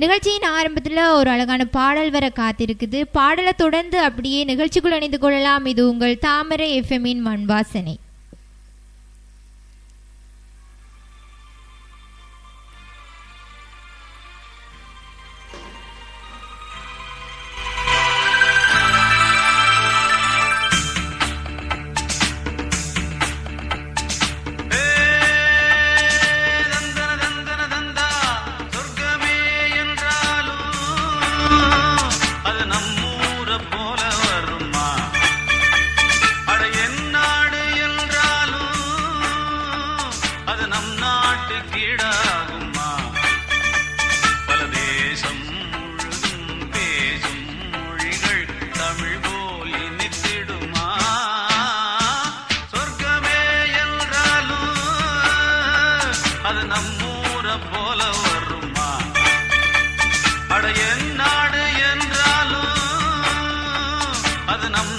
நிகழ்ச்சியின் ஆரம்பத்தில் ஒரு அழகான பாடல் வர காத்திருக்குது. பாடலை தொடர்ந்து அப்படியே நிகழ்ச்சிக்குள் அணிந்து கொள்ளலாம். இது உங்கள் தாமரை எஃப்எம்மின் மண்வாசனை நம் நாட்டு கீழாகுமா? பல தேசம் முழுதும் பேசும் மொழிகள் தமிழ் போல் இனித்திடுமா? சொர்க்கமே என்றாலும் அது நம்மூர போல வருமா? அட என் நாடு என்றாலும் அது நம்